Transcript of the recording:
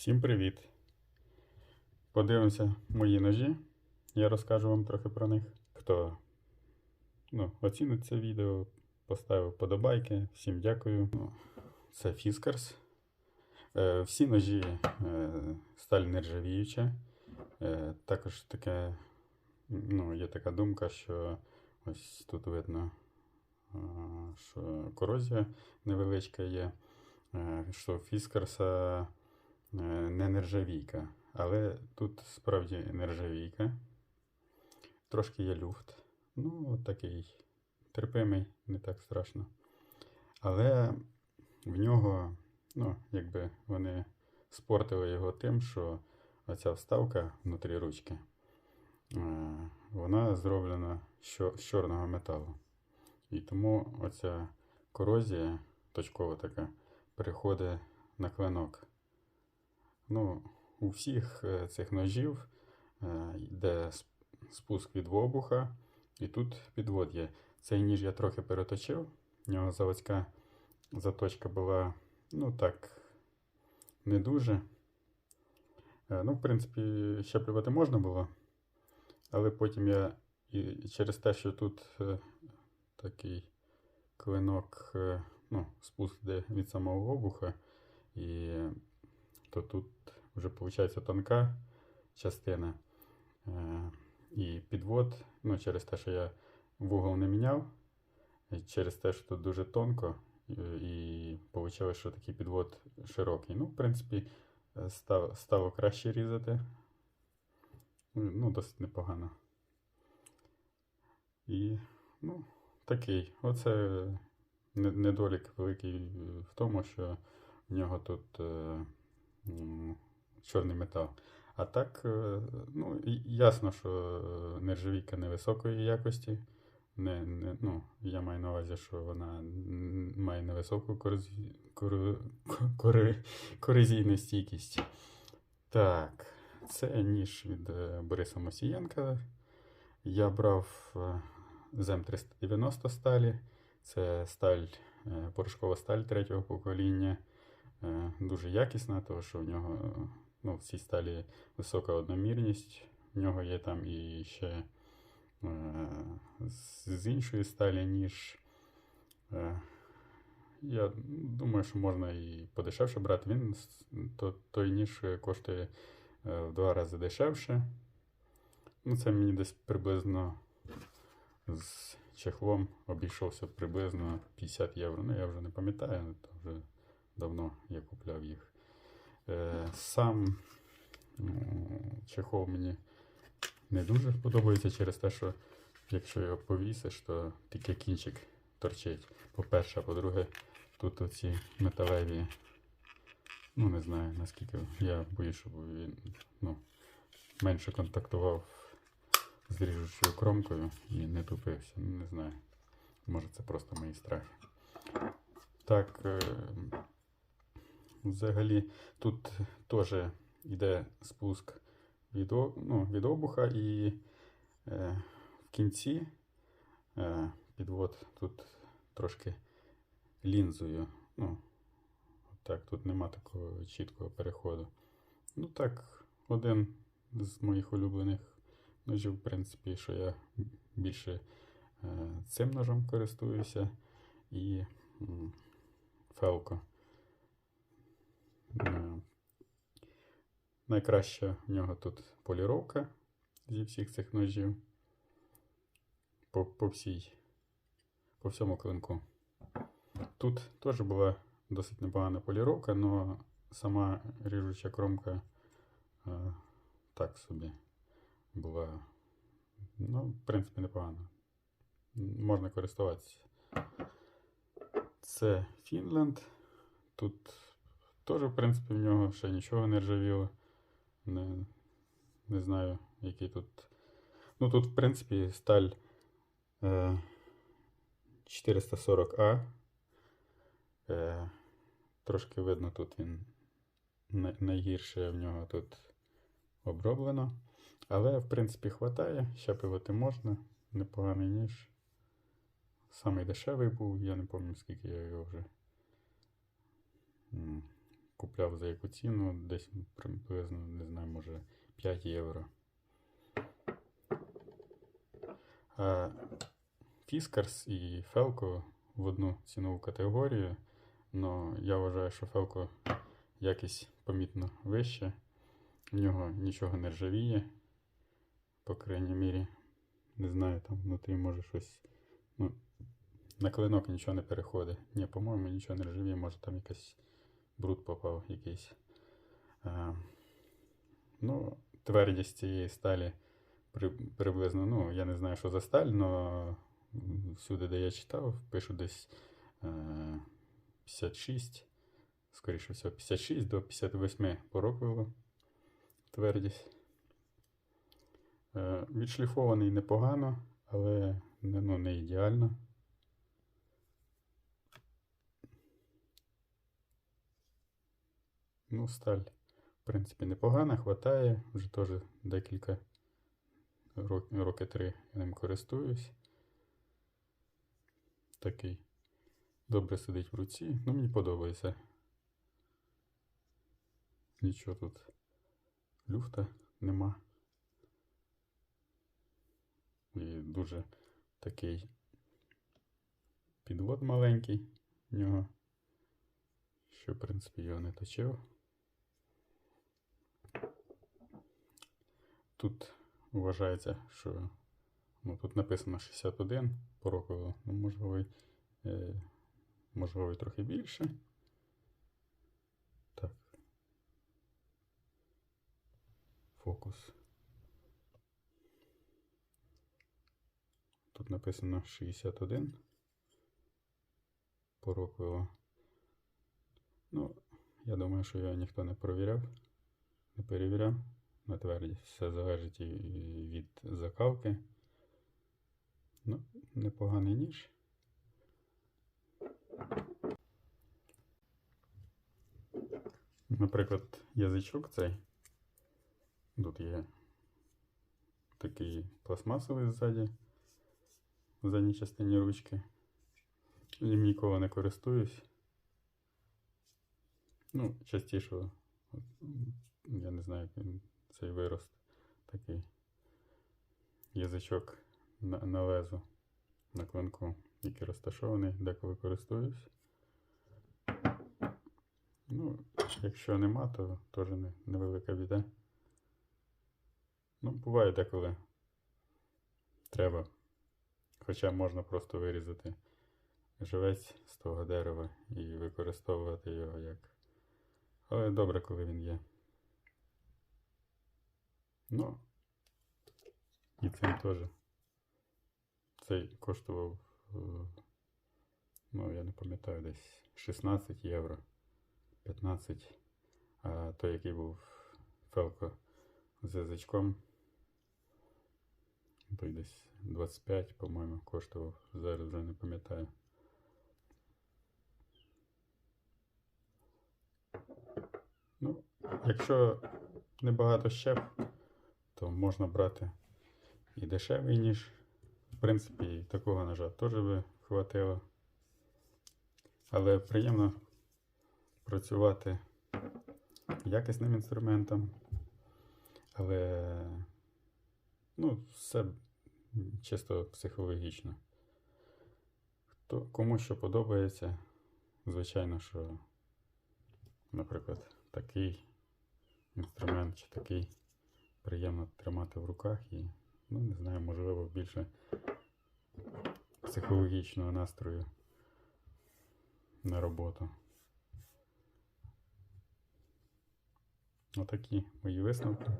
Всім привіт! Подивимося мої ножі. Я розкажу вам трохи про них. Хто ну, оцінить це відео, поставив вподобайки. Всім дякую. Ну, Це Fiskars. Е, всі ножі е, сталь нержавіюча. Е, також таке, ну, є така думка, що ось тут видно, е, що корозія невеличка є. Е, що Фіскарса не нержавійка, але тут справді нержавійка. Трошки є люфт. Ну, такий терпимий, не так страшно. Але в нього, ну, якби вони спортили його тим, що оця вставка внутрі ручки, е, вона зроблена з чорного металу. І тому оця корозія точкова така переходить на клинок. Ну, у всіх е, цих ножів е, йде спуск від обуха, і тут підвод є. Цей ніж я трохи переточив. В нього заводська заточка була, ну так, не дуже. Е, Ну, в принципі, щеплювати можна було. Але потім я і через те, що тут такий клинок, ну, спуск йде від самого обуха, і то тут вже виходить тонка частина. Е, І підвод, ну, через те, що я вугол не міняв, через те, що тут дуже тонко, і, вийшло, що такий підвод широкий. Ну, в принципі, е, став, стало краще різати. Ну, досить непогано. І, ну, такий. Оце недолік великий в тому, що в нього тут е, чорний метал. А так, е, ну, ясно, що е, нержавійка невисокої якості. Не, не, ну, я маю на увазі, що вона має невисоку корозі- коро- кори- корозійну стійкість. Так, це ніж від е, Бориса Мосієнка. Я брав е, з М390 сталі. Це сталь, порошкова сталь третього покоління. Е, Дуже якісна, тому що в нього ну, в цій сталі висока одномірність. В нього є там і ще е, з іншої сталі, ніж. Е, Я думаю, що можна і подешевше брати. Він то, той ніж коштує в два рази дешевше. Ну, це мені десь приблизно з чехлом обійшовся приблизно 50 євро. Ну, я вже не пам'ятаю, то вже давно я купляв їх. Е, сам м, чехол мені не дуже подобається через те, що якщо його повісиш, то тільки кінчик торчить. По-перше, а по-друге, тут оці металеві. Ну, не знаю наскільки. Я боюсь, щоб він ну, менше контактував з ріжучою кромкою і не тупився. Ну, Не знаю. Може це просто мої страхи. Так, е, взагалі тут теж йде спуск від, ну, від обуха і е, в кінці е, підвод тут трошки лінзою. Ну, так, тут нема такого чіткого переходу. Ну так, один з моїх улюблених ножів, в принципі, що я більше е, цим ножом користуюся і м, Фелко. Е, Найкраща в нього тут поліровка зі всіх цих ножів. По, по всій, по всьому клинку. Тут теж була досить непогана поліровка, але сама ріжуча кромка е, так собі була, ну, в принципі, непогана. Можна користуватися. Це Фінленд. Тут теж, в принципі, в нього ще нічого не ржавіло. Не, не знаю, який тут. Ну, тут, в принципі, сталь е, 440А. Е, трошки видно, тут він найгірше в нього тут оброблено. Але, в принципі, хватає, щепивати можна. Непоганий ніж. Самий дешевий був, я не пам'ятаю, скільки я його вже купляв за яку ціну, десь приблизно, не знаю, може 5 євро. А Fiskars і Felco в одну цінову категорію, але я вважаю, що Felco якість помітно вища. В нього нічого не ржавіє, по крайній мірі. Не знаю, там внутрі може щось. Ну, на клинок нічого не переходить. Ні, по-моєму, нічого не ржавіє, може там якийсь бруд попав якийсь. А, ну, твердість цієї сталі при, приблизно, ну, я не знаю, що за сталь, але всюди, де я читав, пишу десь е, 56, скоріше всього, 56 до 58 по Роквеллу твердість. Е, відшліфований непогано, але ну, не ідеально. Ну, сталь, в принципі, непогана, хватає. Вже теж декілька рок- роки три я ним користуюсь. Такий добре сидить в руці. Ну, мені подобається. Нічого тут люфта нема. І дуже такий підвод маленький в нього. Що, в принципі, його не точив. Тут вважається, що ну, тут написано 61 по року, ну, можливо, е, можливо, трохи більше. Так. Фокус. Тут написано 61 по. Ну, я думаю, що його ніхто не провіряв, не перевіряв на твердість. Все залежить від закалки. Ну, непоганий ніж. Наприклад, язичок цей. Тут є такий пластмасовий ззаді, в задній частині ручки. Їм ніколи не користуюсь. Ну, частіше, я не знаю, як він цей вирост такий язичок на, на лезу на клинку, який розташований, деколи користуюсь. Ну, якщо нема, то теж не, невелика біда. Ну, буває деколи треба. Хоча можна просто вирізати живець з того дерева і використовувати його як. Але добре, коли він є. Ну, і цим теж. Цей коштував, е, ну, я не пам'ятаю, десь 16 євро, 15. А той, який був Фелко з язичком, той десь 25, по-моєму, коштував. Зараз вже не пам'ятаю. Ну, якщо небагато щеп, то можна брати і дешевий ніж. В принципі, і такого ножа теж би хватило. Але приємно працювати якісним інструментом. Але ну, все чисто психологічно. Хто, кому що подобається, звичайно, що, наприклад, такий інструмент чи такий приємно тримати в руках і, ну, не знаю, можливо, більше психологічного настрою на роботу. Отакі мої висновки.